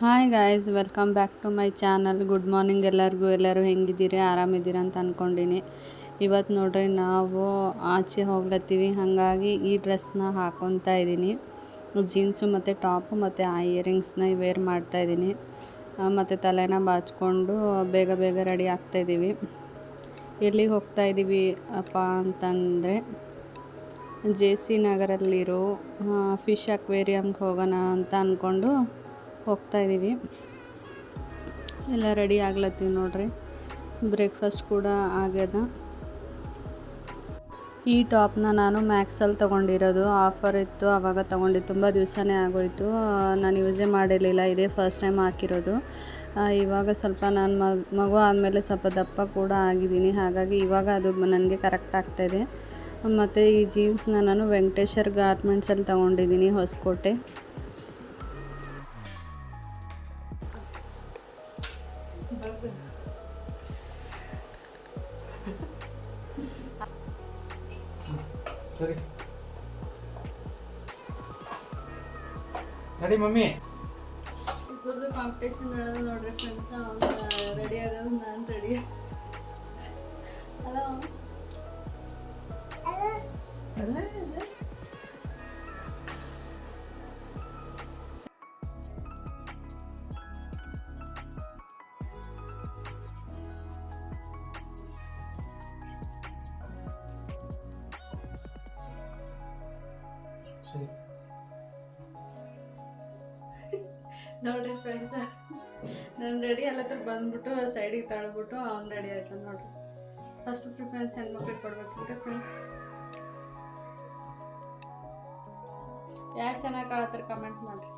Hi guys welcome back to my channel good morning ಎಲ್ಲರಿಗೂ. ಎಲ್ಲರೂ ಹೆಂಗಿದ್ದೀರಿ? ಆರಾಮಿದ್ದೀರಾ ಅಂತ ಅಂದ್ಕೊಂಡಿನಿ ಇವತ್ತು ನೋಡ್ರಿ, ನಾವು ಆಚೆ ಹೋಗ್ಲತ್ತೀವಿ. ಹಾಗಾಗಿ ಈ ಡ್ರೆಸ್ನ ಹಾಕೊತಾ ಇದ್ದೀನಿ. ಜೀನ್ಸು ಮತ್ತು ಟಾಪು ಮತ್ತು ಆ ಇಯರಿಂಗ್ಸ್ನ ವೇರ್ ಮಾಡ್ತಾಯಿದ್ದೀನಿ ಮತ್ತು ತಲೆನ ಬಾಚ್ಕೊಂಡು ಬೇಗ ಬೇಗ ರೆಡಿ ಆಗ್ತಾಯಿದ್ದೀವಿ ಎಲ್ಲಿಗೆ ಹೋಗ್ತಾ ಇದ್ದೀವಿ ಅಪ್ಪ ಅಂತಂದರೆ ಜೆ ಸಿ ನಗರಲ್ಲಿರೋ ಫಿಶ್ ಅಕ್ವೇರಿಯಮ್ಗೆ ಹೋಗೋಣ ಅಂತ ಅಂದ್ಕೊಂಡು ಹೋಗ್ತಾ ಇದ್ದೀವಿ. ಎಲ್ಲ ರೆಡಿ ಆಗ್ಲತ್ತೀವಿ ನೋಡ್ರಿ. ಬ್ರೇಕ್ಫಾಸ್ಟ್ ಕೂಡ ಆಗ್ಯದ. ಈ ಟಾಪ್ನ ನಾನು ಮ್ಯಾಕ್ಸಲ್ಲಿ ತೊಗೊಂಡಿರೋದು. ಆಫರ್ ಇತ್ತು ಆವಾಗ ತೊಗೊಂಡಿದ್ದು. ತುಂಬ ದಿವಸನೇ ಆಗೋಯ್ತು. ನಾನು ಯೂಸೇ ಮಾಡಿರಲಿಲ್ಲ. ಇದೇ ಫಸ್ಟ್ ಟೈಮ್ ಹಾಕಿರೋದು. ಇವಾಗ ಸ್ವಲ್ಪ ನಾನು ಮಗು ಆದಮೇಲೆ ಸ್ವಲ್ಪ ದಪ್ಪ ಕೂಡ ಆಗಿದ್ದೀನಿ. ಹಾಗಾಗಿ ಇವಾಗ ಅದು ನನಗೆ ಕರೆಕ್ಟ್ ಆಗ್ತಾಯಿದೆ ಮತ್ತು ಈ ಜೀನ್ಸ್ನ ನಾನು ವೆಂಕಟೇಶ್ವರ್ ಗಾರ್ಮೆಂಟ್ಸಲ್ಲಿ ತೊಗೊಂಡಿದ್ದೀನಿ ಹೊಸಕೋಟೆ. ಮಮ್ಮಿ ಇಬ್ಬರದು ಕಾಂಪಿಟೇಷನ್ ನಡೆದು ನೋಡ್ರಿ ಫ್ರೆಂಡ್ಸ್ ಅವ್ನು ರೆಡಿ ಆಗೋದು ನಾನು ರೆಡಿ ಹಲೋ ಸರಿ ತಳ್ಬಿಟ್ಟು ಅವ್ನು ರೆಡಿ ಆಯ್ತು ನೋಡ್ರಿ. ಫಸ್ಟ್ ಪ್ರಿಫರೆನ್ಸ್ ಹೆಣ್ಮಕ್ಳಿಗೆ ಕೊಡ್ಬೇಕಂದ್ರೆ ಫ್ರೆಂಡ್ಸ್ ಯಾರು ಚೆನ್ನಾಗಿ ಕಾಳತ್ತಾರ ಕಮೆಂಟ್ ಮಾಡಿರಿ.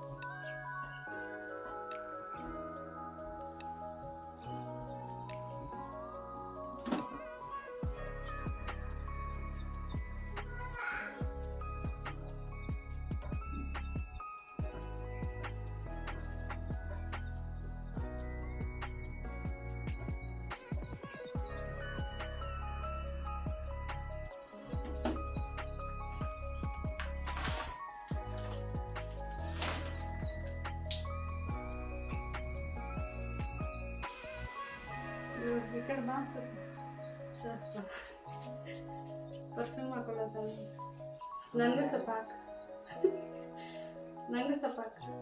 ಈ ಕಡೆ ಬಾ ಸ್ವಲ್ಪ ಪರ್ಫ್ಯೂಮ್ ಹಾಕೊಳ್ಳೋದ ನನಗೂ ಸ್ವಲ್ಪ ಹಾಕು ನನಗೂ ಸ್ವಲ್ಪ ಹಾಕು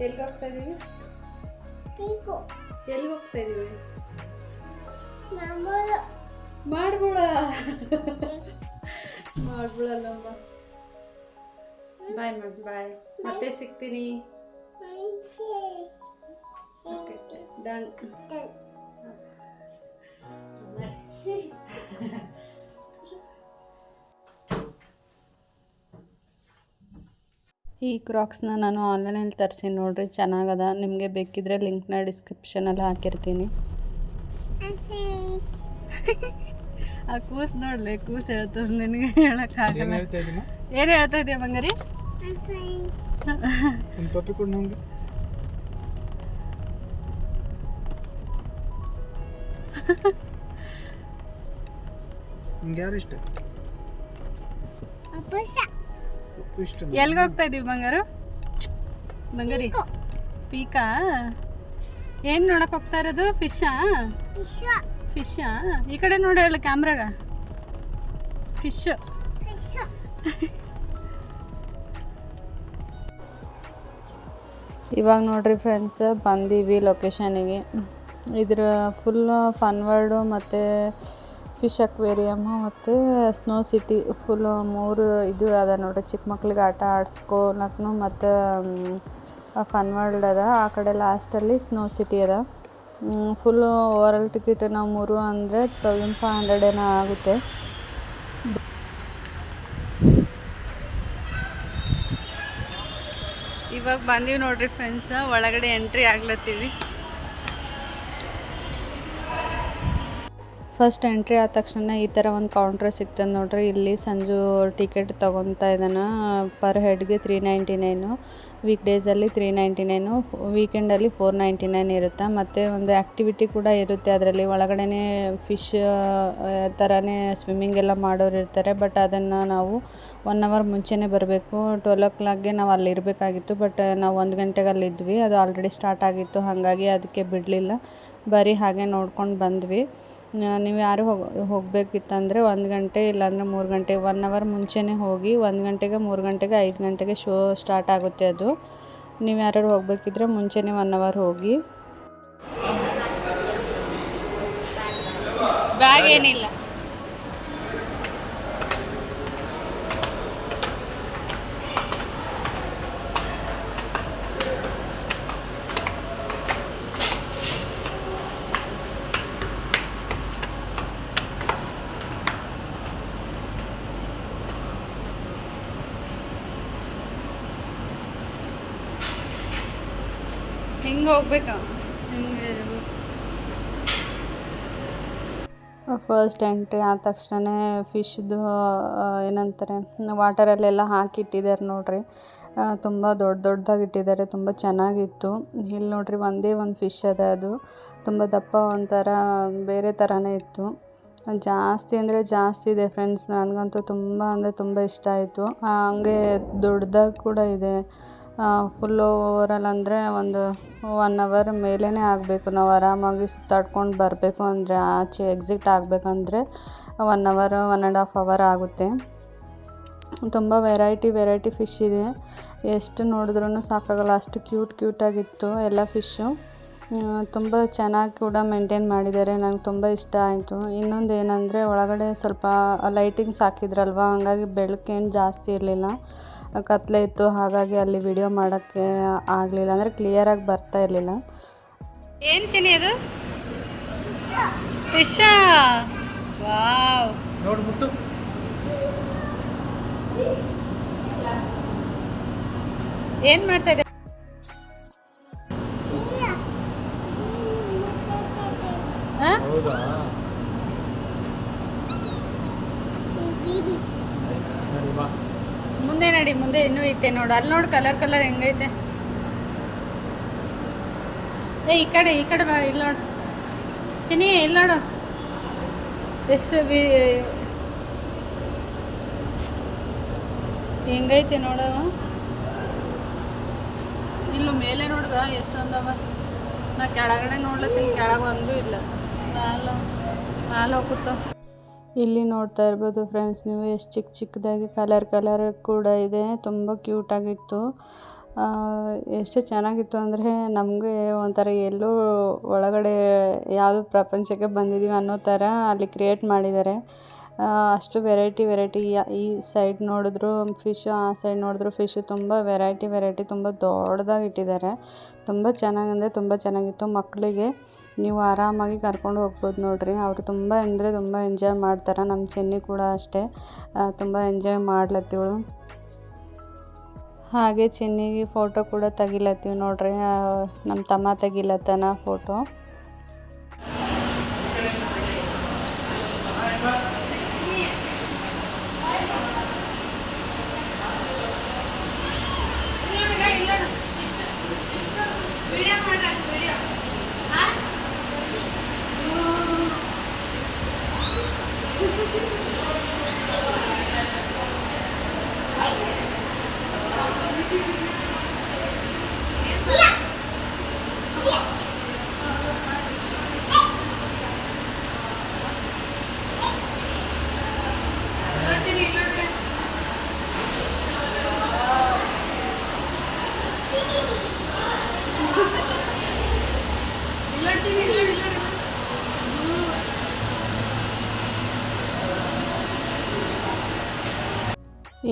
ಎಲ್ಲಿಗೆ ಹೋಗ್ತಾ ಇದೀವಿ? ಎಲ್ಲಿಗೆ ಹೋಗ್ತಾ ಇದೀವಿ ಮಾಡ್ಬಿಡ ಮಾಡ್ಬಿಡಲ್ಲಮ್ಮ ಬಾಯ್ ಮಾಡಿ ಬಾಯ್. ಮತ್ತೆ ಸಿಗ್ತೀನಿ. ಡನ್. ಈ ಕ್ರಾಕ್ಸ್ನ ನಾನು ಆನ್ಲೈನಲ್ಲಿ ತರಿಸಿ ನೋಡ್ರಿ ಚೆನ್ನಾಗದ. ನಿಮಗೆ ಬೇಕಿದ್ರೆ ಲಿಂಕ್ನ ಡಿಸ್ಕ್ರಿಪ್ಷನಲ್ಲಿ ಹಾಕಿರ್ತೀನಿ. ಆ ಕೂಸ್ ನೋಡಲೆ ಕೂಸ್ ಹೇಳ್ತದ ನಿನಗೆ ಹೇಳಕ್ಕಾಗಲ್ಲ ಏನು ಹೇಳ್ತಾ ಇದೆಯಾ ಬಂಗಾರಿ? ನಮ್ಗೆ. ನಿಮ್ಗೆ ಯಾರು ಇಷ್ಟ? ಇಷ್ಟ ಎಲ್ಲಿಗೆ ಹೋಗ್ತಾ ಇದೀವಿ ಬಂಗಾರು? ಬಂಗಾರಿ ಪೀಕಾ. ಏನು ನೋಡಕ್ ಹೋಗ್ತಾ ಇರೋದು? ಫಿಶಾ? ಫಿಶಾ. ಈ ಕಡೆ ನೋಡಿ ಹೇಳು ಕ್ಯಾಮ್ರಾಗ. ಫಿಶ್. ಇವಾಗ ನೋಡ್ರಿ ಫ್ರೆಂಡ್ಸ್ ಬಂದೀವಿ ಲೊಕೇಶನಿಗೆ ಇದ್ರ ಫುಲ್ ಫನ್ ವರ್ಡು ಮತ್ತು ಫಿಶ್ ಅಕ್ವೇರಿಯಮ್ಮು ಮತ್ತು ಸ್ನೋ ಸಿಟಿ ಫುಲ್ ಮೂರು ಇದು ಅದ ನೋಡ್ರಿ. ಚಿಕ್ಕ ಮಕ್ಳಿಗೆ ಆಟ ಆಡ್ಸ್ಕೊಳಕ್ನು ಮತ್ತು ಫನ್ ವರ್ಲ್ಡ್ ಅದ. ಆ ಕಡೆ ಲಾಸ್ಟಲ್ಲಿ ಸ್ನೋ ಸಿಟಿ ಅದ. ಫುಲ್ಲು ಓವರಲ್ ಟಿಕೆಟ್ ನಾವು ಮೂರು ಅಂದರೆ ತೌಸಂಡ್ ಫೈವ್ ಹಂಡ್ರೆಡ್ ಏನೋ ಆಗುತ್ತೆ. ಇವಾಗ ಬಂದೀವಿ ನೋಡ್ರಿ ಫ್ರೆಂಡ್ಸ್ ಒಳಗಡೆ ಎಂಟ್ರಿ ಆಗ್ಲತ್ತೀವಿ. ಫಸ್ಟ್ ಎಂಟ್ರಿ ಆದ ತಕ್ಷಣ ಈ ಥರ ಒಂದು ಕೌಂಟ್ರ್ ಸಿಗ್ತದೆ ನೋಡ್ರಿ. ಇಲ್ಲಿ ಸಂಜು ಟಿಕೆಟ್ ತೊಗೊತಾ ಇದ್ದಾನೆ. ಪರ್ ಹೆಡ್ಗೆ ತ್ರೀ ನೈಂಟಿ ನೈನು ವೀಕ್ ಡೇಸಲ್ಲಿ ತ್ರೀ ನೈಂಟಿ ನೈನು ವೀಕೆಂಡಲ್ಲಿ ಫೋರ್ ನೈಂಟಿ ನೈನ್ ಇರುತ್ತೆ. ಮತ್ತು ಒಂದು ಆ್ಯಕ್ಟಿವಿಟಿ ಕೂಡ ಇರುತ್ತೆ ಅದರಲ್ಲಿ. ಒಳಗಡೆ ಫಿಶ್ ಥರನೇ ಸ್ವಿಮ್ಮಿಂಗ್ ಎಲ್ಲ ಮಾಡೋರು ಇರ್ತಾರೆ. ಬಟ್ ಅದನ್ನು ನಾವು ಒನ್ ಅವರ್ ಮುಂಚೆನೇ ಬರಬೇಕು. ಟ್ವೆಲ್ ಓ ಕ್ಲಾಕ್ಗೆ ನಾವು ಅಲ್ಲಿ ಇರಬೇಕಾಗಿತ್ತು. ಬಟ್ ನಾವು ಒಂದು ಗಂಟೆಗೆ ಅಲ್ಲಿದ್ವಿ ಅದು ಆಲ್ರೆಡಿ ಸ್ಟಾರ್ಟ್ ಆಗಿತ್ತು. ಹಾಗಾಗಿ ಅದಕ್ಕೆ ಬಿಡಲಿಲ್ಲ. ಬರೀ ಹಾಗೆ ನೋಡ್ಕೊಂಡು ಬಂದ್ವಿ. ನೀವು ಯಾರು ಹೋಗಿ, ಹೋಗಬೇಕಿತ್ತಂದರೆ ಒಂದು ಗಂಟೆ ಇಲ್ಲಾಂದರೆ ಮೂರು ಗಂಟೆ ಒನ್ ಅವರ್ ಮುಂಚೆನೇ ಹೋಗಿ, ಒಂದು ಗಂಟೆಗೆ ಮೂರು ಗಂಟೆಗೆ ಐದು ಗಂಟೆಗೆ ಶೋ ಸ್ಟಾರ್ಟ್ ಆಗುತ್ತೆ ಅದು. ನೀವು ಯಾರು ಹೋಗಬೇಕಿದ್ರೆ ಮುಂಚೆನೇ ಒನ್ ಅವರ್ ಹೋಗಿ. ಬ್ಯಾಗ್ ಏನಿಲ್ಲ ಹಿಂಗೆ ಹೋಗ್ಬೇಕಾ? ಹಿಂಗೆ ಫಸ್ಟ್ ಎಂಟ್ರಿ ಆದ ತಕ್ಷಣ ಫಿಶ್ದು ಏನಂತಾರೆ ವಾಟರಲ್ಲೆಲ್ಲ ಹಾಕಿಟ್ಟಿದ್ದಾರೆ ನೋಡ್ರಿ. ತುಂಬ ದೊಡ್ಡ ದೊಡ್ಡದಾಗಿ ಇಟ್ಟಿದ್ದಾರೆ, ತುಂಬ ಚೆನ್ನಾಗಿತ್ತು. ಇಲ್ಲಿ ನೋಡ್ರಿ ಒಂದೇ ಒಂದು ಫಿಶ್ ಅದ ಅದು. ತುಂಬ ದಪ್ಪ ಒಂಥರ, ಬೇರೆ ಥರನೇ ಇತ್ತು. ಜಾಸ್ತಿ ಅಂದರೆ ಜಾಸ್ತಿ ಇದೆ ಫ್ರೆಂಡ್ಸ್ ನನಗಂತೂ ತುಂಬ ಅಂದರೆ ತುಂಬ ಇಷ್ಟ ಆಯಿತು. ಹಂಗೆ ದೊಡ್ಡದಾಗಿ ಕೂಡ ಇದೆ. ಫುಲ್ಲು ಓವರಲ್ ಅಂದರೆ ಒಂದು ಒನ್ ಅವರ್ ಮೇಲೇ ಆಗಬೇಕು. ನಾವು ಆರಾಮಾಗಿ ಸುತ್ತಾಡ್ಕೊಂಡು ಬರಬೇಕು ಅಂದರೆ, ಆಚೆ ಎಕ್ಸಿಟ್ ಆಗಬೇಕಂದ್ರೆ one hour one and half hour ಆಗುತ್ತೆ. ತುಂಬ ವೆರೈಟಿ ವೆರೈಟಿ ಫಿಶ್ ಇದೆ. ಎಷ್ಟು ನೋಡಿದ್ರೂ ಸಾಕಾಗಲ್ಲ. ಅಷ್ಟು ಕ್ಯೂಟ್ ಕ್ಯೂಟಾಗಿತ್ತು ಎಲ್ಲ ಫಿಶ್ಶು ತುಂಬ ಚೆನ್ನಾಗಿ ಕೂಡ ಮೇಂಟೈನ್ ಮಾಡಿದ್ದಾರೆ. ನಂಗೆ ತುಂಬ ಇಷ್ಟ ಆಯಿತು. ಇನ್ನೊಂದು ಏನಂದರೆ, ಒಳಗಡೆ ಸ್ವಲ್ಪ ಲೈಟಿಂಗ್ಸ್ ಹಾಕಿದ್ರಲ್ವ, ಹಾಗಾಗಿ ಬೆಳಕೇನು ಜಾಸ್ತಿ ಇರಲಿಲ್ಲ. ಕತ್ಲೆ ಇತ್ತು ಹಾಗಾಗಿ ಅಲ್ಲಿ ವಿಡಿಯೋ ಮಾಡೋಕ್ಕೆ ಆಗಲಿಲ್ಲ. ಅಂದರೆ ಕ್ಲಿಯರಾಗಿ ಬರ್ತಾ ಇರಲಿಲ್ಲ. ಏನು ಚಿನಿ ಅದು? Fish wow. ನೋಡ್ಬಿಟ್ಟು ಏನು ಮಾಡ್ತಾ ಇದೆ ಹಾಂ ಹೌದಾ? ಮುಂದೆ ನಡಿ, ಮುಂದೆ ಇನ್ನೂ ಐತೆ ನೋಡು. ಅಲ್ಲಿ ನೋಡು ಕಲರ್ ಕಲರ್ ಹೆಂಗೈತೆ. ಏ, ಈ ಕಡೆ ಈ ಕಡೆ ಬಾ, ಇಲ್ಲಿ ನೋಡು. ಚಿನಿ ಇಲ್ಲಿ ನೋಡು. ಎಷ್ಟು ಬಿ ಹೆಂಗೈತೆ ನೋಡು ಇಲ್ಲೂ ಮೇಲೆ ನೋಡ್ದ ಎಷ್ಟೊಂದವ ನಾ ಕೆಳಗಡೆ ನೋಡ್ಲತ್ತೀನಿ, ಕೆಳಗೆ ಒಂದೂ ಇಲ್ಲ. ಮ್ಯಾಲ ಮ್ಯಾಲ ಹೋಗುತ್ತೋ ಇಲ್ಲಿ ನೋಡ್ತಾ ಇರ್ಬೋದು ಫ್ರೆಂಡ್ಸ್ ನೀವು, ಎಷ್ಟು ಚಿಕ್ಕ ಚಿಕ್ಕದಾಗಿ ಕಲರ್ ಕಲರ್ ಕೂಡ ಇದೆ, ತುಂಬ ಕ್ಯೂಟಾಗಿತ್ತು ಎಷ್ಟು ಚೆನ್ನಾಗಿತ್ತು ಅಂದರೆ ನಮಗೆ ಒಂಥರ ಎಲ್ಲೋ ಒಳಗಡೆ ಯಾವುದು ಪ್ರಪಂಚಕ್ಕೆ ಬಂದಿದ್ದೀವಿ ಅನ್ನೋ ಥರ ಅಲ್ಲಿ ಕ್ರಿಯೇಟ್ ಮಾಡಿದ್ದಾರೆ. ಅಷ್ಟು ವೆರೈಟಿ ವೆರೈಟಿ ಈ ಸೈಡ್ ನೋಡಿದ್ರು ಫಿಶ್ ಆ ಸೈಡ್ ನೋಡಿದ್ರು ಫಿಶ್ ತುಂಬ ವೆರೈಟಿ ವೆರೈಟಿ ತುಂಬ ದೊಡ್ಡದಾಗಿ ಇಟ್ಟಿದ್ದಾರೆ. ತುಂಬ ಚೆನ್ನಾಗಂದರೆ ತುಂಬ ಚೆನ್ನಾಗಿತ್ತು. ಮಕ್ಕಳಿಗೆ ನೀವು ಆರಾಮಾಗಿ ಕರ್ಕೊಂಡು ಹೋಗ್ಬೋದು ನೋಡಿರಿ. ಅವರು ತುಂಬ ಅಂದರೆ ತುಂಬ ಎಂಜಾಯ್ ಮಾಡ್ತಾರೆ. ನಮ್ಮ ಚೆನ್ನಿ ಕೂಡ ಅಷ್ಟೇ. ತುಂಬ ಎಂಜಾಯ್ ಮಾಡ್ಲತ್ತಿವಳು. ಹಾಗೆ ಚೆನ್ನಿಗೆ ಫೋಟೋ ಕೂಡ ತೆಗಿಲತ್ತೀವಿ ನೋಡ್ರಿ. ನಮ್ಮ ತಮ್ಮ ತೆಗಿಲತ್ತನ ಫೋಟೋ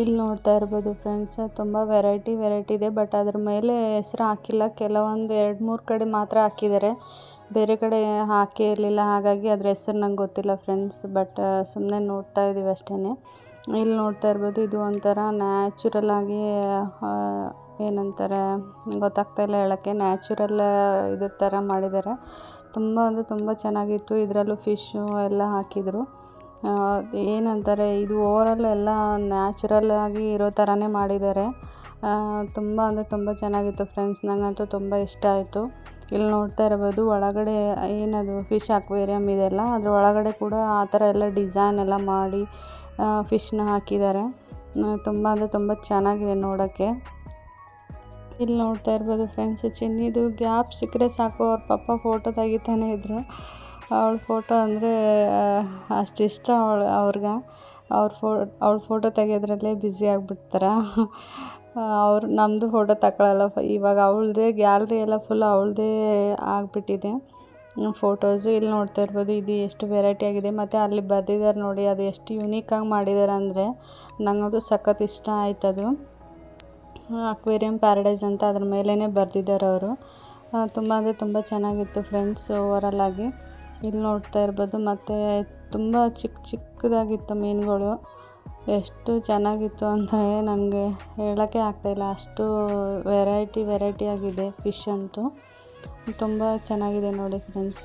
ಇಲ್ಲಿ ನೋಡ್ತಾ ಇರ್ಬೋದು ಫ್ರೆಂಡ್ಸ್, ತುಂಬ ವೆರೈಟಿ ವೆರೈಟಿ ಇದೆ, ಬಟ್ ಅದ್ರ ಮೇಲೆ ಹೆಸರು ಹಾಕಿಲ್ಲ. ಕೆಲವೊಂದು ಎರಡು ಮೂರು ಕಡೆ ಮಾತ್ರ ಹಾಕಿದ್ದಾರೆ. ಬೇರೆ ಕಡೆ ಹಾಕೇ ಇರಲಿಲ್ಲ, ಹಾಗಾಗಿ ಅದ್ರ ಹೆಸರು ನಂಗೆ ಗೊತ್ತಿಲ್ಲ ಫ್ರೆಂಡ್ಸ್, ಬಟ್ ಸುಮ್ಮನೆ ನೋಡ್ತಾ ಇದ್ದೀವಿ ಅಷ್ಟೇ ಇಲ್ಲಿ ನೋಡ್ತಾ ಇರ್ಬೋದು ಇದು ಒಂಥರ ನ್ಯಾಚುರಲ್ ಆಗಿ ಏನಂತಾರೆ, ಗೊತ್ತಾಗ್ತಾ ಇಲ್ಲ ಹೇಳೋಕ್ಕೆ, ನ್ಯಾಚುರಲ್ ಇದ್ರ ಥರ ಮಾಡಿದ್ದಾರೆ. ತುಂಬ ಅಂದರೆ ತುಂಬ ಚೆನ್ನಾಗಿತ್ತು, ಇದರಲ್ಲೂ ಫಿಶ್ಶು ಎಲ್ಲ ಹಾಕಿದರು. ಏನಂತಾರೆ, ಇದು ಓವರಾಲ್ ಎಲ್ಲ ನ್ಯಾಚುರಲ್ ಆಗಿ ಇರೋ ಥರನೇ ಮಾಡಿದ್ದಾರೆ. ತುಂಬ ಅಂದರೆ ತುಂಬ ಚೆನ್ನಾಗಿತ್ತು ಫ್ರೆಂಡ್ಸ್ ನನಗಂತೂ ತುಂಬ ಇಷ್ಟ ಆಯಿತು. ಇಲ್ಲಿ ನೋಡ್ತಾ ಇರ್ಬೋದು, ಒಳಗಡೆ ಏನದು ಫಿಶ್ ಅಕ್ವೇರಿಯಮ್ ಇದೆಲ್ಲ. ಅದ್ರ ಒಳಗಡೆ ಕೂಡ ಆ ಥರ ಎಲ್ಲ ಡಿಸೈನ್ ಎಲ್ಲ ಮಾಡಿ ಫಿಶ್ನ ಹಾಕಿದ್ದಾರೆ. ತುಂಬ ಅಂದರೆ ತುಂಬ ಚೆನ್ನಾಗಿದೆ ನೋಡೋಕ್ಕೆ. ಇಲ್ಲಿ ನೋಡ್ತಾ ಇರ್ಬೋದು ಫ್ರೆಂಡ್ಸ್ ಚಿನ್ನಿದು ಗ್ಯಾಪ್ ಸಿಕ್ಕರೆ ಸಾಕು. ಅವ್ರ ಪಾಪ ಫೋಟೋ ತೆಗಿತಾನೆ ಇದ್ರು. ಅವಳ ಫೋಟೋ ಅಂದರೆ ಅಷ್ಟಿಷ್ಟ ಅವಳು, ಅವ್ರಿಗೆ. ಅವ್ರ ಫೋ, ಅವ್ಳ ಫೋಟೋ ತೆಗೆಯೋದ್ರಲ್ಲೇ ಬ್ಯುಸಿ ಆಗಿಬಿಡ್ತಾರೆ. ಅವ್ರು ನಮ್ಮದು ಫೋಟೋ ತಗೊಳ್ಳಲ್ಲ ಇವಾಗ ಅವಳದೇ ಗ್ಯಾಲ್ರಿ ಎಲ್ಲ ಫುಲ್ ಅವಳದೇ ಆಗಿಬಿಟ್ಟಿದೆ. ಫೋಟೋಸು ಇಲ್ಲಿ ನೋಡ್ತಾ ಇರ್ಬೋದು. ಇದು ಎಷ್ಟು ವೆರೈಟಿ ಆಗಿದೆ. ಮತ್ತು ಅಲ್ಲಿ ಬರ್ದಿದ್ದಾರೆ ನೋಡಿ, ಅದು ಎಷ್ಟು ಯುನೀಕಾಗಿ ಮಾಡಿದ್ದಾರೆ ಅಂದರೆ ನನಗದು ಸಖತ್ ಇಷ್ಟ ಆಯ್ತು ಅದು ಅಕ್ವೇರಿಯಂ ಪ್ಯಾರಡೈಸ್ ಅಂತ ಅದ್ರ ಮೇಲೇ ಬರೆದಿದ್ದಾರೆ ಅವರು. ತುಂಬ ಅಂದರೆ ತುಂಬ ಚೆನ್ನಾಗಿತ್ತು ಫ್ರೆಂಡ್ಸ್ ಓವರಲ್ ಆಗಿ. ಇಲ್ಲಿ ನೋಡ್ತಾ ಇರ್ಬೋದು, ಮತ್ತು ತುಂಬ ಚಿಕ್ಕ ಚಿಕ್ಕದಾಗಿತ್ತು ಮೀನುಗಳು. ಎಷ್ಟು ಚೆನ್ನಾಗಿತ್ತು ಅಂದರೆ ನನಗೆ ಹೇಳೋಕ್ಕೆ ಆಗ್ತಾಯಿಲ್ಲ ಅಷ್ಟು ವೆರೈಟಿ ವೆರೈಟಿ ಆಗಿದೆ ಫಿಶ್ ಅಂತೂ. ತುಂಬ ಚೆನ್ನಾಗಿದೆ ನೋಡಿ ಫ್ರೆಂಡ್ಸ್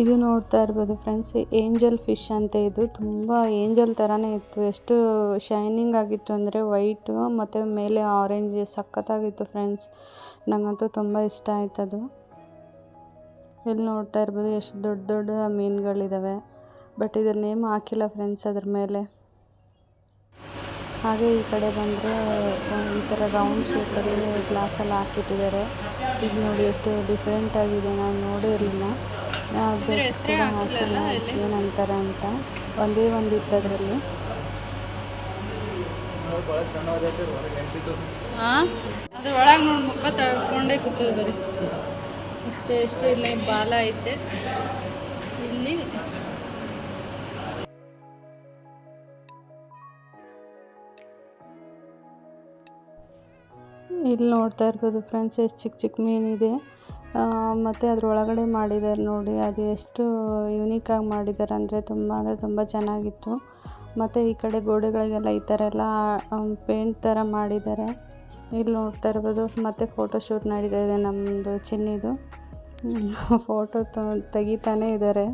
ಇದು ನೋಡ್ತಾ ಇರ್ಬೋದು ಫ್ರೆಂಡ್ಸ್ ಏಂಜಲ್ ಫಿಶ್ ಅಂತ ಇದು. ತುಂಬ ಏಂಜಲ್ ಥರನೇ ಇತ್ತು. ಎಷ್ಟು ಶೈನಿಂಗ್ ಆಗಿತ್ತು ಅಂದರೆ ವೈಟು ಮತ್ತು ಮೇಲೆ ಆರೆಂಜ್ ಸಖತ್ತಾಗಿತ್ತು ಫ್ರೆಂಡ್ಸ್. ನನಗಂತೂ ತುಂಬ ಇಷ್ಟ ಆಯ್ತು ಅದು. ಇಲ್ಲಿ ನೋಡ್ತಾ ಇರ್ಬೋದು, ಎಷ್ಟು ದೊಡ್ಡ ದೊಡ್ಡ ಮೀನುಗಳಿದ್ದಾವೆ ಬಟ್ ಇದ್ರ ನೇಮ್ ಹಾಕಿಲ್ಲ ಫ್ರೆಂಡ್ಸ್ ಅದ್ರ ಮೇಲೆ. ಹಾಗೆ ಈ ಕಡೆ ಬಂದರೆ ಈ ಥರ ರೌಂಡ್ ಶೇಪಲ್ಲಿ ಗ್ಲಾಸಲ್ಲಿ ಹಾಕಿಟ್ಟಿದ್ದಾರೆ. ಇದು ನೋಡಿ ಎಷ್ಟು ಡಿಫ್ರೆಂಟ್ ಆಗಿದೆ, ನಾನು ನೋಡಿರಲಿಲ್ಲ. ಯಾವ್ದು ಕೂಡ ಹಾಕಿಲ್ಲ ಏನಂತಾರೆ ಅಂತ? ಒಂದೇ ಒಂದು ಇತ್ತದ್ರಲ್ಲಿ ಅದ್ರ ಒಳಗೆ ನೋಡಿ ಮುಖ ತಳ್ಕೊಂಡೇ ಕೂತದ ಬರೀ. ಇಷ್ಟೇ ಇಷ್ಟೇ ಇಲ್ಲ ಬಾಲ ಐತೆ. ಇಲ್ಲಿ. ಇಲ್ಲಿ ನೋಡ್ತಾ ಇರ್ಬೋದು ಫ್ರೆಂಡ್ಸ್ ಎಷ್ಟು ಚಿಕ್ಕ ಚಿಕ್ಕ ಮೀನಿದೆ ಮತ್ತು ಅದರೊಳಗಡೆ ಮಾಡಿದ್ದಾರೆ ನೋಡಿ, ಅದು ಎಷ್ಟು ಯುನೀಕಾಗಿ ಮಾಡಿದ್ದಾರೆ ಅಂದರೆ ತುಂಬ ಅಂದರೆ ತುಂಬ ಚೆನ್ನಾಗಿತ್ತು. ಮತ್ತು ಈ ಕಡೆ ಗೋಡೆಗಳಿಗೆಲ್ಲ ಈ ಥರ ಎಲ್ಲ ಪೇಂಟ್ ಥರ ಮಾಡಿದ್ದಾರೆ ಇಲ್ಲಿ ನೋಡ್ತಾ ಇರ್ಬೋದು, ಮತ್ತು ಫೋಟೋ ಶೂಟ್ ನಡೀತಾ ಇದೆ ನಮ್ಮದು ಚಿನ್ನಿದು ಫೋಟೋ ತೆಗಿತಾನೇ ಇದ್ದಾರೆ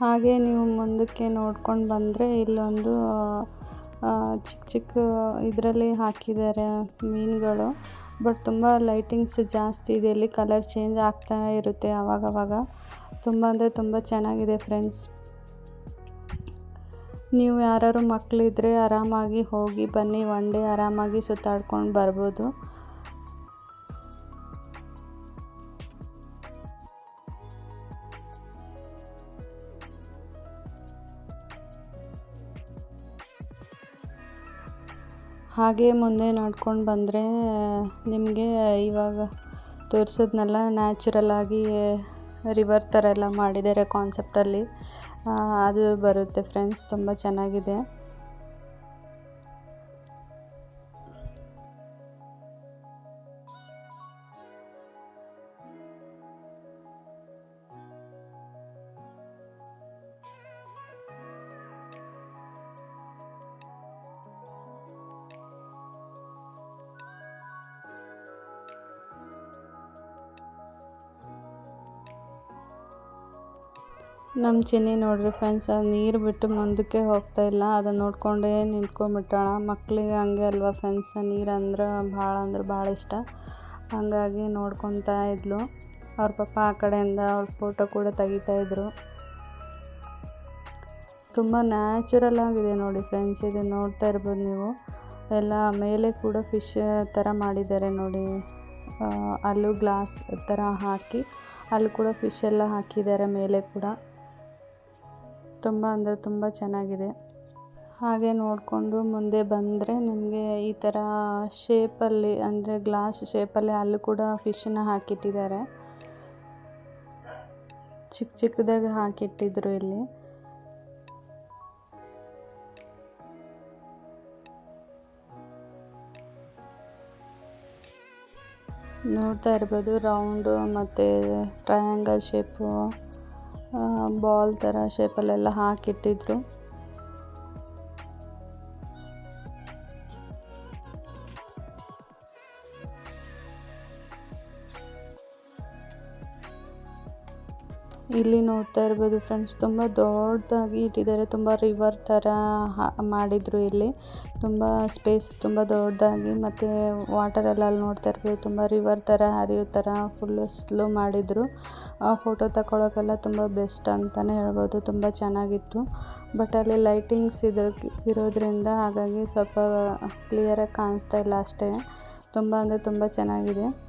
ಹಾಗೆ ನೀವು ಮುಂದಕ್ಕೆ ನೋಡ್ಕೊಂಡು ಬಂದರೆ ಇಲ್ಲೊಂದು ಚಿಕ್ಕ ಚಿಕ್ಕ ಇದರಲ್ಲಿ ಹಾಕಿದ್ದಾರೆ ಮೀನುಗಳು. ಬಟ್ ತುಂಬ ಲೈಟಿಂಗ್ಸ್ ಜಾಸ್ತಿ ಇದೆ, ಇಲ್ಲಿ ಕಲರ್ ಚೇಂಜ್ ಆಗ್ತಾ ಇರುತ್ತೆ ಆವಾಗವಾಗ. ತುಂಬ ಅಂದರೆ ತುಂಬ ಚೆನ್ನಾಗಿದೆ ಫ್ರೆಂಡ್ಸ್. ನೀವು ಯಾರು ಮಕ್ಕಳಿದ್ರೆ ಆರಾಮಾಗಿ ಹೋಗಿ ಬನ್ನಿ, ಒನ್ ಡೇ ಆರಾಮಾಗಿ ಸುತ್ತಾಡ್ಕೊಂಡು ಬರ್ಬೋದು. ಹಾಗೆ ಮುಂದೆ ನೋಡ್ಕೊಂಡು ಬಂದರೆ, ನಿಮಗೆ ಇವಾಗ ತೋರಿಸೋದ್ನೆಲ್ಲ ನ್ಯಾಚುರಲ್ ಆಗಿ ರಿವರ್ ಥರ ಎಲ್ಲ ಮಾಡಿದ್ದಾರೆ ಕಾನ್ಸೆಪ್ಟಲ್ಲಿ ಅದು ಬರುತ್ತೆ ಫ್ರೆಂಡ್ಸ್ ತುಂಬ ಚೆನ್ನಾಗಿದೆ. ನಮ್ಮ ಚಿನ್ನಿ ನೋಡ್ರಿ ಫ್ರೆಂಡ್ಸ್ ಅದು ನೀರು ಬಿಟ್ಟು ಮುಂದಕ್ಕೆ ಹೋಗ್ತಾ ಇಲ್ಲ. ಅದನ್ನು ನೋಡ್ಕೊಂಡೇ ನಿಂತ್ಕೊಂಡ್ಬಿಟ್ಟಾಳ. ಮಕ್ಕಳಿಗೆ ಹಂಗೆ ಅಲ್ವಾ ಫ್ರೆಂಡ್ಸ್ ನೀರು ಅಂದ್ರೆ ಭಾಳ ಅಂದ್ರೆ ಭಾಳ ಇಷ್ಟ. ಹಾಗಾಗಿ ನೋಡ್ಕೊತಾ ಇದ್ಲು. ಅವ್ರ ಪಪ್ಪ ಆ ಕಡೆಯಿಂದ ಅವ್ರ ಫೋಟೋ ಕೂಡ ತೆಗಿತಾ ಇದ್ರು. ತುಂಬ ನ್ಯಾಚುರಲ್ ಆಗಿದೆ ನೋಡಿ ಫ್ರೆಂಡ್ಸ್ ಇದು ನೋಡ್ತಾ ಇರ್ಬೋದು ನೀವು. ಎಲ್ಲ ಮೇಲೆ ಕೂಡ ಫಿಶ್ ಥರ ಮಾಡಿದ್ದಾರೆ ನೋಡಿ. ಅಲ್ಲೂ ಗ್ಲಾಸ್ ಥರ ಹಾಕಿ, ಅಲ್ಲಿ ಕೂಡ ಫಿಶ್ ಎಲ್ಲ ಹಾಕಿದ್ದಾರೆ ಮೇಲೆ ಕೂಡ. ತುಂಬ ಅಂದರೆ ತುಂಬ ಚೆನ್ನಾಗಿದೆ. ಹಾಗೆ ನೋಡಿಕೊಂಡು ಮುಂದೆ ಬಂದರೆ ನಿಮಗೆ ಈ ಥರ ಶೇಪಲ್ಲಿ ಅಂದರೆ ಗ್ಲಾಸ್ ಶೇಪಲ್ಲಿ ಅಲ್ಲೂ ಕೂಡ ಫಿಶನ್ನ ಹಾಕಿಟ್ಟಿದ್ದಾರೆ. ಚಿಕ್ಕ ಚಿಕ್ಕದಾಗಿ ಹಾಕಿಟ್ಟಿದ್ರು ಇಲ್ಲಿ. ನೋಡ್ತಾ ಇರ್ಬೋದು ರೌಂಡು ಮತ್ತು ಟ್ರಯಾಂಗಲ್ ಶೇಪು. ಬಾಲ್ ಥರ ಶೇಪಲ್ಲೆಲ್ಲ ಹಾಕಿಟ್ಟಿದ್ರು. ಇಲ್ಲಿ ನೋಡ್ತಾ ಇರ್ಬೋದು ಫ್ರೆಂಡ್ಸ್, ತುಂಬ ದೊಡ್ಡದಾಗಿ ಇಟ್ಟಿದ್ದಾರೆ. ತುಂಬ ರಿವರ್ ಹಾ- ಮಾಡಿದ್ರು ಇಲ್ಲಿ. ತುಂಬ ಸ್ಪೇಸ್ ತುಂಬ ದೊಡ್ಡದಾಗಿ ಮತ್ತೆ ವಾಟರ್ ಎಲ್ಲ ಅಲ್ಲಿ ನೋಡ್ತಾ ಇರ್ಬೋದು. ತುಂಬ ರಿವರ್ ಥರ ಹರಿಯೋ ಥರ ಫುಲ್ಲು ಸ್ಲೋ ಮಾಡಿದರು. ಫೋಟೋ ತಗೊಳ್ಳೋಕೆಲ್ಲ ತುಂಬ ಬೆಸ್ಟ್ ಅಂತಾನೆ ಹೇಳ್ಬೋದು. ತುಂಬ ಚೆನ್ನಾಗಿತ್ತು. ಬಟ್ ಅಲ್ಲಿ ಲೈಟಿಂಗ್ಸ್ ಇದ್ರ, ಇರೋದ್ರಿಂದ ಹಾಗಾಗಿ ಸ್ವಲ್ಪ ಕ್ಲಿಯರಾಗಿ ಕಾಣಿಸ್ತಾ ಇಲ್ಲ ಅಷ್ಟೇ. ತುಂಬ ಅಂದರೆ ತುಂಬ ಚೆನ್ನಾಗಿದೆ.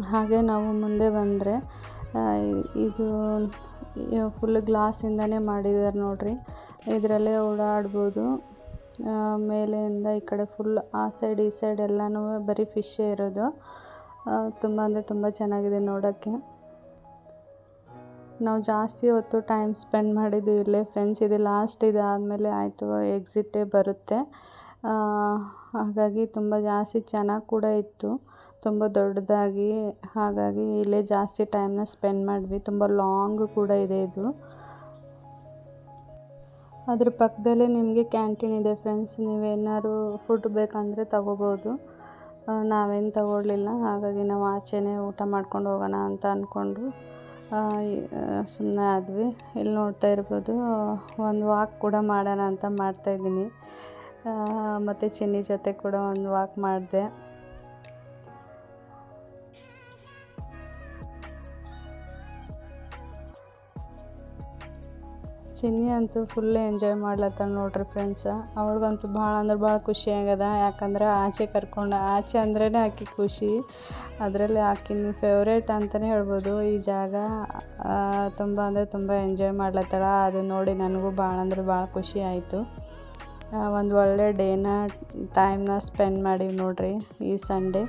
ಹಾಗೆ ನಾವು ಮುಂದೆ ಬಂದರೆ ಇದು ಫುಲ್ ಗ್ಲಾಸಿಂದನೇ ಮಾಡಿದ್ದಾರೆ ನೋಡ್ರಿ. ಇದರಲ್ಲೇ ಓಡಾಡ್ಬೋದು. ಮೇಲೆಯಿಂದ ಈ ಕಡೆ ಫುಲ್ ಆ ಸೈಡ್ ಈ ಸೈಡ್ ಎಲ್ಲನೂ ಬರೀ ಫಿಶ್ಶೇ ಇರೋದು. ತುಂಬ ಅಂದರೆ ತುಂಬ ಚೆನ್ನಾಗಿದೆ ನೋಡೋಕ್ಕೆ. ನಾವು ಜಾಸ್ತಿ ಹೊತ್ತು ಟೈಮ್ ಸ್ಪೆಂಡ್ ಮಾಡಿದ್ದು ಇಲ್ಲೇ ಫ್ರೆಂಡ್ಸ್ ಇದು ಲಾಸ್ಟ್ ಇದು ಆದಮೇಲೆ ಆಯಿತು ಎಕ್ಸಿಟೇ ಬರುತ್ತೆ. ಹಾಗಾಗಿ ತುಂಬ ಜಾಸ್ತಿ ಚೆನ್ನಾಗಿ ಕೂಡ ಇತ್ತು. ತುಂಬ ದೊಡ್ಡದಾಗಿ, ಹಾಗಾಗಿ ಇಲ್ಲೇ ಜಾಸ್ತಿ ಟೈಮ್ನ ಸ್ಪೆಂಡ್ ಮಾಡಿದ್ವಿ. ತುಂಬ ಲಾಂಗ್ ಕೂಡ ಇದೆ ಇದು. ಅದ್ರ ಪಕ್ಕದಲ್ಲೇ ನಿಮಗೆ ಕ್ಯಾಂಟೀನ್ ಇದೆ ಫ್ರೆಂಡ್ಸ್ ನೀವೇನಾದ್ರು ಫುಡ್ ಬೇಕಂದರೆ ತಗೋಬೋದು. ನಾವೇನು ತಗೊಳ್ಳಿಲ್ಲ. ಹಾಗಾಗಿ ನಾವು ಆಚೆನೇ ಊಟ ಮಾಡ್ಕೊಂಡು ಹೋಗೋಣ ಅಂತ ಅಂದ್ಕೊಂಡು ಸುಮ್ಮನೆ ಆದ್ವಿ. ಇಲ್ಲಿ ನೋಡ್ತಾ ಇರ್ಬೋದು, ಒಂದು ವಾಕ್ ಕೂಡ ಮಾಡೋಣ ಅಂತ ಮಾಡ್ತಾಯಿದ್ದೀನಿ ಮತ್ತು ಚಿನ್ನಿ ಜೊತೆ ಕೂಡ ಒಂದು ವಾಕ್ ಮಾಡಿದೆ. ಚಿನ್ನಿ ಅಂತೂ ಫುಲ್ ಎಂಜಾಯ್ ಮಾಡ್ಲತ್ತಾಳ ನೋಡ್ರಿ ಫ್ರೆಂಡ್ಸ್ ಅವಳಿಗಂತೂ ಭಾಳ ಅಂದ್ರೆ ಭಾಳ ಖುಷಿ ಆಗ್ಯದ. ಯಾಕಂದ್ರೆ ಆಚೆ ಕರ್ಕೊಂಡು, ಆಚೆ ಅಂದ್ರೇ ಆಕಿ ಖುಷಿ. ಅದರಲ್ಲಿ ಆಕಿನ ಫೇವ್ರೇಟ್ ಅಂತಲೇ ಹೇಳ್ಬೋದು. ಈ ಜಾಗ ತುಂಬ ಅಂದರೆ ತುಂಬ ಎಂಜಾಯ್ ಮಾಡ್ಲತ್ತಾಳ. ಅದು ನೋಡಿ ನನಗೂ ಭಾಳ ಅಂದ್ರೆ ಭಾಳ ಖುಷಿ ಆಯಿತು. ಒಂದು ಒಳ್ಳೆ ಡೇನ ಟೈಮ್ನ ಸ್ಪೆಂಡ್ ಮಾಡೀವಿ ನೋಡ್ರಿ ಈ ಸಂಡೇ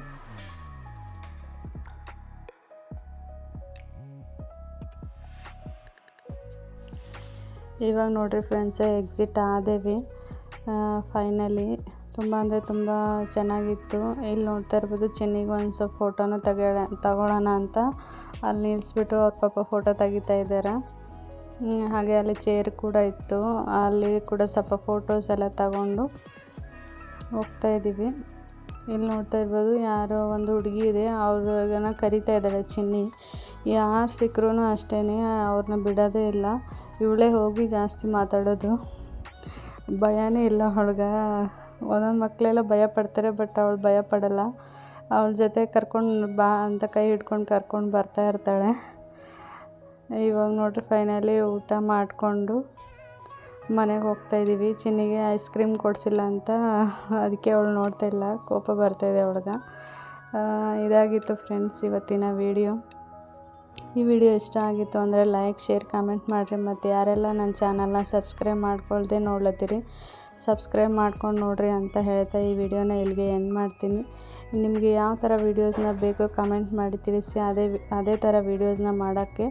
ಇವಾಗ ನೋಡಿರಿ ಫ್ರೆಂಡ್ಸ್ ಎಕ್ಸಿಟ್ ಆದೇವಿ. ಫೈನಲಿ ತುಂಬ ಅಂದರೆ ತುಂಬ ಚೆನ್ನಾಗಿತ್ತು. ಇಲ್ಲಿ ನೋಡ್ತಾ ಇರ್ಬೋದು ಚೆನ್ನಿಗೆ ಒಂದು ಸ್ವಲ್ಪ ಫೋಟೋನ ತೆಗೆಯೋಣ ತಗೊಳ್ಳೋಣ ಅಂತ. ಅಲ್ಲಿ ನಿಲ್ಲಿಸ್ಬಿಟ್ಟು ಅವ್ರ ಪಾಪ ಫೋಟೋ ತೆಗಿತಾ ಇದ್ದಾರೆ ಹಾಗೆ ಅಲ್ಲಿ ಚೇರ್ ಕೂಡ ಇತ್ತು. ಅಲ್ಲಿ ಕೂಡ ಸ್ವಲ್ಪ ಫೋಟೋಸ್ ಎಲ್ಲ ತಗೊಂಡು ಹೋಗ್ತಾ ಇದ್ದೀವಿ. ಇಲ್ಲಿ ನೋಡ್ತಾ ಇರ್ಬೋದು ಯಾರೋ ಒಂದು ಹುಡುಗಿ ಇದೆ. ಅವ್ರಿಗನ ಕರಿತಾ ಇದ್ದಾಳೆ ಚಿನ್ನಿ. ಯಾರು ಸಿಕ್ಕರೂ ಅಷ್ಟೇ ಅವ್ರನ್ನ ಬಿಡೋದೇ ಇಲ್ಲ. ಇವಳೇ ಹೋಗಿ ಜಾಸ್ತಿ ಮಾತಾಡೋದು. ಭಯನೇ ಇಲ್ಲ ಹುಡುಗ ಒಂದೊಂದು ಮಕ್ಕಳೆಲ್ಲ ಭಯ ಪಡ್ತಾರೆ ಬಟ್ ಅವಳು ಭಯ ಪಡಲ್ಲ ಅವಳ ಜೊತೆ ಕರ್ಕೊಂಡು ಬಾ ಅಂತ ಕೈ ಹಿಡ್ಕೊಂಡು ಕರ್ಕೊಂಡು ಬರ್ತಾ ಇರ್ತಾಳೆ. ಇವಾಗ ನೋಡ್ರಿ ಫೈನಲಿ ಊಟ ಮಾಡಿಕೊಂಡು ಮನೆಗೆ ಹೋಗ್ತಾ ಇದ್ದೀವಿ ಚಿನ್ನಿಗೆ ಐಸ್ ಕ್ರೀಮ್ ಕೊಡಿಸಿಲ್ಲ ಅಂತ ಅದಕ್ಕೆ ಅವಳು ನೋಡ್ತಾ ಇಲ್ಲ. ಕೋಪ ಬರ್ತಾಯಿದೆ ಅವಳಿಗೆ. ಇದಾಗಿತ್ತು ಫ್ರೆಂಡ್ಸ್ ಇವತ್ತಿನ ವಿಡಿಯೋ. ಈ ವಿಡಿಯೋ ಇಷ್ಟ ಆಗಿತ್ತು ಅಂದರೆ ಲೈಕ್, ಶೇರ್, ಕಾಮೆಂಟ್ ಮಾಡಿರಿ. ಮತ್ತು ಯಾರೆಲ್ಲ ನನ್ನ ಚಾನಲ್ನ ಸಬ್ಸ್ಕ್ರೈಬ್ ಮಾಡ್ಕೊಳ್ದೆ ನೋಡ್ಲತ್ತೀರಿ, ಸಬ್ಸ್ಕ್ರೈಬ್ ಮಾಡ್ಕೊಂಡು ನೋಡ್ರಿ ಅಂತ ಹೇಳ್ತಾ ಈ ವಿಡಿಯೋನ ಇಲ್ಲಿಗೆ ಎಂಡ್ ಮಾಡ್ತೀನಿ. ನಿಮಗೆ ಯಾವ ಥರ ವೀಡಿಯೋಸ್ನ ಬೇಕೋ ಕಮೆಂಟ್ ಮಾಡಿ ತಿಳಿಸಿ. ಅದೇ ಅದೇ ಥರ ವೀಡಿಯೋಸ್ನ ಮಾಡೋಕ್ಕೆ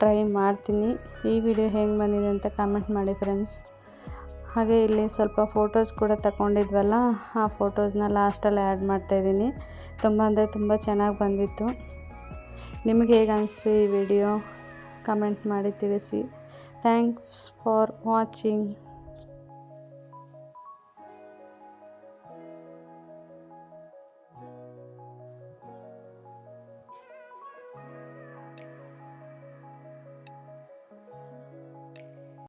ಟ್ರೈ ಮಾಡ್ತೀನಿ. ಈ ವಿಡಿಯೋ ಹೆಂಗೆ ಬಂದಿದೆ ಅಂತ ಕಮೆಂಟ್ ಮಾಡಿ ಫ್ರೆಂಡ್ಸ್ ಹಾಗೆ ಇಲ್ಲಿ ಸ್ವಲ್ಪ ಫೋಟೋಸ್ ಕೂಡ ತಗೊಂಡಿದ್ವಲ್ಲ ಆ ಫೋಟೋಸ್ನ ಲಾಸ್ಟಲ್ಲಿ ಆ್ಯಡ್ ಮಾಡ್ತಾಯಿದ್ದೀನಿ ತುಂಬ ಅಂದರೆ ತುಂಬ ಚೆನ್ನಾಗಿ ಬಂದಿತ್ತು. ನಿಮಗೆ ಹೇಗೆ ಅನಿಸ್ತು ಈ ವಿಡಿಯೋ? ಕಮೆಂಟ್ ಮಾಡಿ ತಿಳಿಸಿ. Thanks for watching.